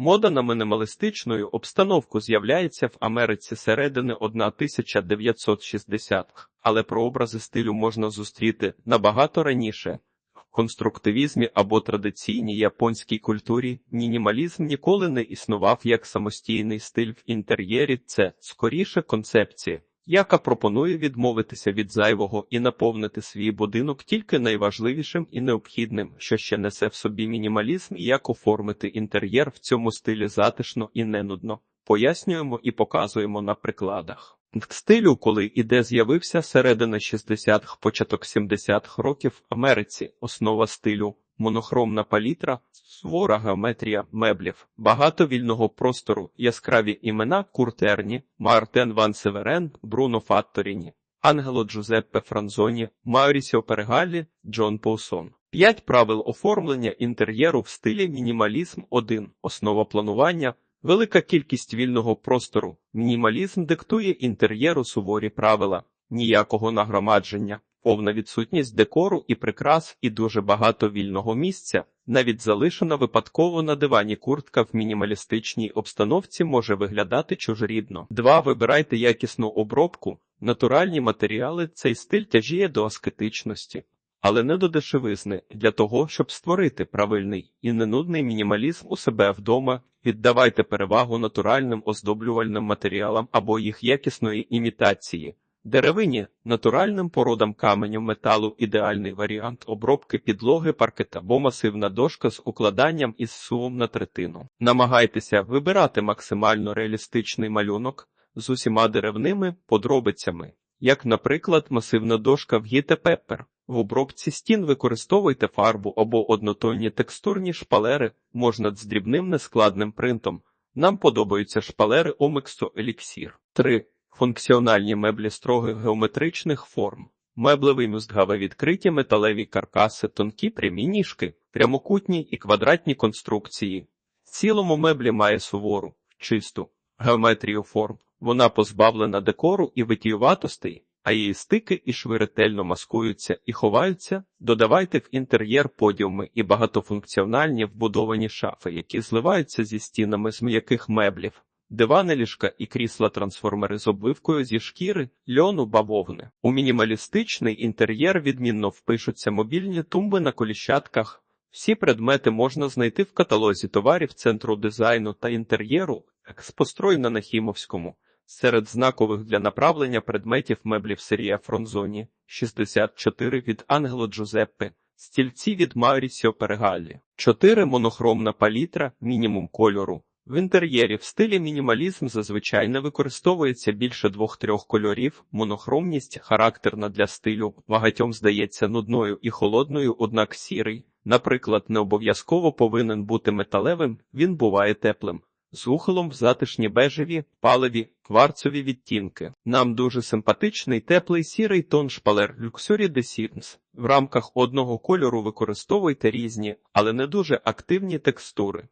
Мода на мінімалістичну обстановку з'являється в Америці середини 1960-х, але прообрази стилю можна зустріти набагато раніше. В конструктивізмі або традиційній японській культурі мінімалізм ніколи не існував як самостійний стиль в інтер'єрі, це скоріше концепція, яка пропонує відмовитися від зайвого і наповнити свій будинок тільки найважливішим і необхідним, що ще несе в собі мінімалізм і як оформити інтер'єр в цьому стилі затишно і ненудно. Пояснюємо і показуємо на прикладах. Стилю, коли іде з'явився середина 60-х, початок 70-х років в Америці, основа стилю, монохромна палітра, свора геометрія меблів, багато вільного простору, яскраві імена Куртерні, Мартен Ван Северен, Бруно Фатторіні, Ангело Джузеппе Франзоні, Маурісіо Перегалі, Джон Поусон. П'ять правил оформлення інтер'єру в стилі мінімалізм 1. Основа планування. Велика кількість вільного простору. Мінімалізм диктує інтер'єру суворі правила, ніякого нагромадження, повна відсутність декору і прикрас, і дуже багато вільного місця. Навіть залишена випадково на дивані куртка в мінімалістичній обстановці може виглядати чужорідно. 2. Вибирайте якісну обробку. Натуральні матеріали цей стиль тяжіє до аскетичності. Але не до дешевизни для того, щоб створити правильний і ненудний мінімалізм у себе вдома, віддавайте перевагу натуральним оздоблювальним матеріалам або їх якісної імітації. Деревині натуральним породам каменю металу ідеальний варіант обробки підлоги паркет або масивна дошка з укладанням із сувом на третину. Намагайтеся вибирати максимально реалістичний малюнок з усіма деревними подробицями, як, наприклад, масивна дошка в Гіте Пеппер. В обробці стін використовуйте фарбу або однотонні текстурні шпалери, можна з дрібним нескладним принтом. Нам подобаються шпалери Омексо Еліксір. 3. Функціональні меблі строгих геометричних форм. Меблевий мюстгаве відкриті металеві каркаси, тонкі прямі ніжки, прямокутні і квадратні конструкції. В цілому меблі має сувору, чисту геометрію форм. Вона позбавлена декору і витіюватостей, а її стики і шви ретельно маскуються і ховаються. Додавайте в інтер'єр подіуми і багатофункціональні вбудовані шафи, які зливаються зі стінами з м'яких меблів. Дивани ліжка і крісла трансформери з обвивкою зі шкіри, льону, бавовни. У мінімалістичний інтер'єр відмінно впишуться мобільні тумби на коліщатках. Всі предмети можна знайти в каталозі товарів Центру дизайну та інтер'єру, експострой на Нахімовському. Серед знакових для направлення предметів меблів серія Фронзоні 64 від Ангело Джузеппе, стільці від Маурісіо Перегалі, 4 монохромна палітра, мінімум кольору. В інтер'єрі в стилі мінімалізм зазвичай не використовується більше двох-трьох кольорів, монохромність характерна для стилю, багатьом здається нудною і холодною, однак сірий, наприклад, не обов'язково повинен бути металевим, він буває теплим. З ухилом в затишні бежеві, паливі, кварцові відтінки. Нам дуже симпатичний теплий сірий тон шпалер Luxury de В рамках одного кольору використовуйте різні, але не дуже активні текстури.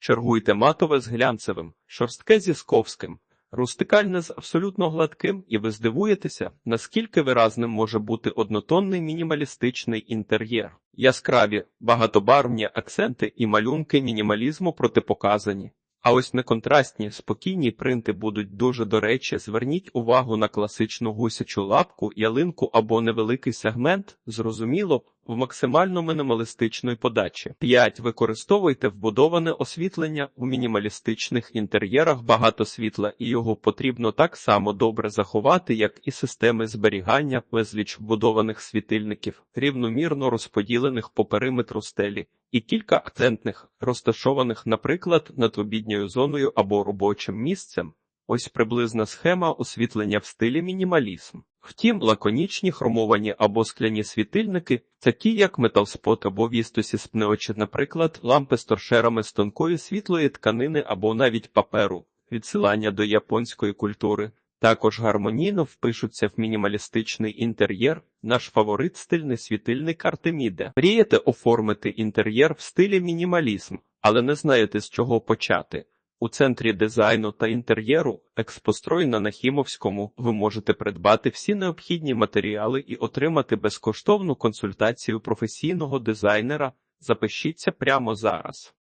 Чергуйте матове з глянцевим, шорстке зі сковським, рустикальне з абсолютно гладким, і ви здивуєтеся, наскільки виразним може бути однотонний мінімалістичний інтер'єр. Яскраві, багатобарвні акценти і малюнки мінімалізму протипоказані. А ось неконтрастні, спокійні принти будуть дуже до речі. Зверніть увагу на класичну гусячу лапку, ялинку або невеликий сегмент, зрозуміло, в максимально мінімалістичної подачі. 5. Використовуйте вбудоване освітлення у мінімалістичних інтер'єрах багато світла, і його потрібно так само добре заховати, як і системи зберігання, безліч вбудованих світильників, рівномірно розподілених по периметру стелі. І кілька акцентних, розташованих, наприклад, над обідньою зоною або робочим місцем. Ось приблизна схема освітлення в стилі мінімалізм. Втім, лаконічні хромовані або скляні світильники, такі як металспот або вістосі спнеочі, наприклад, лампи з торшерами з тонкої світлої тканини або навіть паперу, відсилання до японської культури. Також гармонійно впишуться в мінімалістичний інтер'єр, наш фаворит стильний світильник Артеміде. Мрієте оформити інтер'єр в стилі мінімалізм, але не знаєте з чого почати. У центрі дизайну та інтер'єру експострой на Нахімовському ви можете придбати всі необхідні матеріали і отримати безкоштовну консультацію професійного дизайнера. Запишіться прямо зараз.